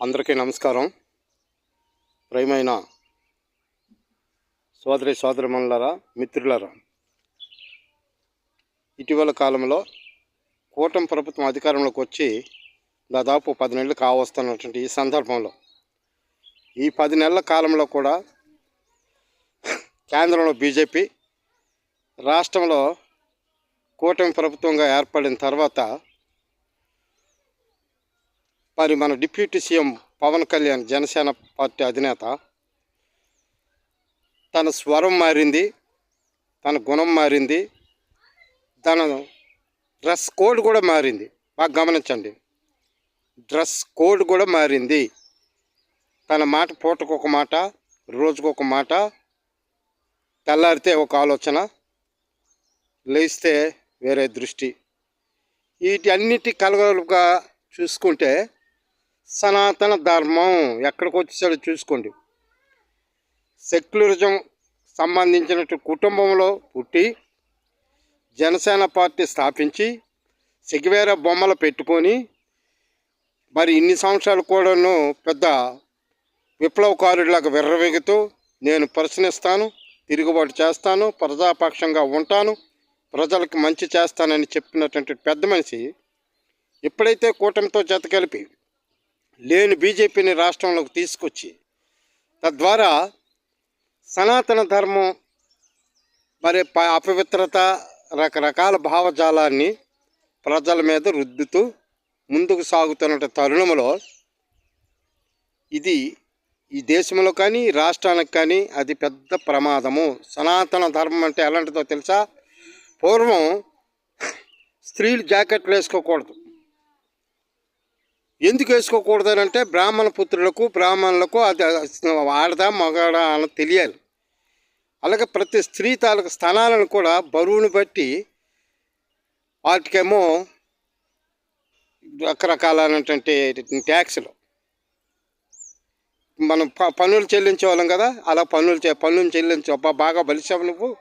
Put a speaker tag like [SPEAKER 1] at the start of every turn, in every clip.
[SPEAKER 1] అందరికీ నమస్కారం. ప్రేమైన సోదరి సోదరిమణులరా మిత్రులారా. ఇటీవల కాలంలో కూటమి ప్రభుత్వం అధికారంలోకి వచ్చి దాదాపు పది నెలలు కావస్తున్నటువంటి ఈ సందర్భంలో ఈ పది నెలల కాలంలో కూడా కేంద్రంలో బీజేపీ రాష్ట్రంలో కూటమి ప్రభుత్వంగా ఏర్పడిన తర్వాత మరి మన deputy CM Pavan Kalyan Janasena party అధినేత తన స్వరం మారింది తన గుణం మారింది తన డ్రెస్ కోడ్ కూడా మారింది. బాగా గమనించండి. డ్రెస్ కోడ్ కూడా మారింది. తన మాట పూటకు ఒక మాట రోజుకొక మాట తెల్లారితే ఒక ఆలోచన లేస్తే వేరే దృష్టి. వీటి అన్నిటి కలగలుగా చూసుకుంటే సనాతన ధర్మం ఎక్కడికి వచ్చేసాడో చూసుకోండి. సెక్యులరిజం సంబంధించినట్టు కుటుంబంలో పుట్టి జనసేన పార్టీ స్థాపించి సిగివేర బొమ్మలు పెట్టుకొని మరి ఇన్ని సంవత్సరాలు కూడాను పెద్ద విప్లవకారుడిలాగా విర్రవెగుతూ నేను ప్రశ్నిస్తాను తిరుగుబాటు చేస్తాను ప్రజాపక్షంగా ఉంటాను ప్రజలకు మంచి చేస్తానని చెప్పినటువంటి పెద్ద మనిషి ఎప్పుడైతే కూటమితో జత కలిపి లేని బీజేపీని రాష్ట్రంలోకి తీసుకొచ్చి తద్వారా సనాతన ధర్మం మరి ప- అపవిత్రత రకరకాల భావజాలాన్ని ప్రజల మీద రుద్దుతూ ముందుకు సాగుతున్న తరుణంలో ఇది ఈ దేశంలో కానీ రాష్ట్రానికి కానీ అది పెద్ద ప్రమాదము. సనాతన ధర్మం అంటే ఎలాంటిదో తెలుసా? పూర్వం స్త్రీలు జాకెట్లు వేసుకోకూడదు. ఎందుకు వేసుకోకూడదు అని అంటే బ్రాహ్మణ పుత్రులకు బ్రాహ్మణులకు అది ఆడదా మగాడా అని తెలియాలి. అలాగే ప్రతి స్త్రీ తాలూకు స్థానాలను కూడా బరువును బట్టి వాటికేమో రకరకాలైనటువంటి ట్యాక్స్లు. మనం ప- పన్నులు చెల్లించే వాళ్ళం కదా అలా పన్నులు చే పన్నులు చెల్లించు అబ్బా బాగా బలిసావు నువ్వు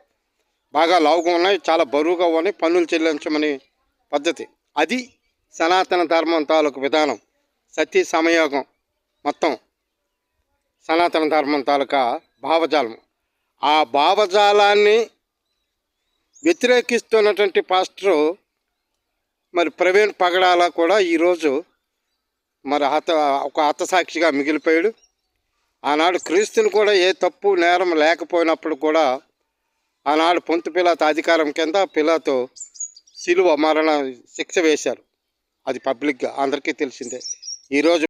[SPEAKER 1] బాగా లావుగా ఉన్నాయి చాలా బరువుగా ఉన్నాయి పన్నులు చెల్లించమని పద్ధతి. అది సనాతన ధర్మం తాలూకు విధానం. సతీ సమయోగం మొత్తం సనాతన ధర్మం తాలూకా భావజాలం. ఆ భావజాలాన్ని వ్యతిరేకిస్తున్నటువంటి పాస్టరు మరి ప్రవీణ్ పగడాల కూడా ఈరోజు మరి హత ఒక హతసాక్షిగా మిగిలిపోయాడు. ఆనాడు క్రీస్తుని కూడా ఏ తప్పు నేరం లేకపోయినప్పుడు కూడా ఆనాడు పొంతు పిలాత అధికారం కింద పిలాతో సిలువ మరణ శిక్ష వేశారు. అది పబ్లిక్గా అందరికీ తెలిసిందే. ఈరోజు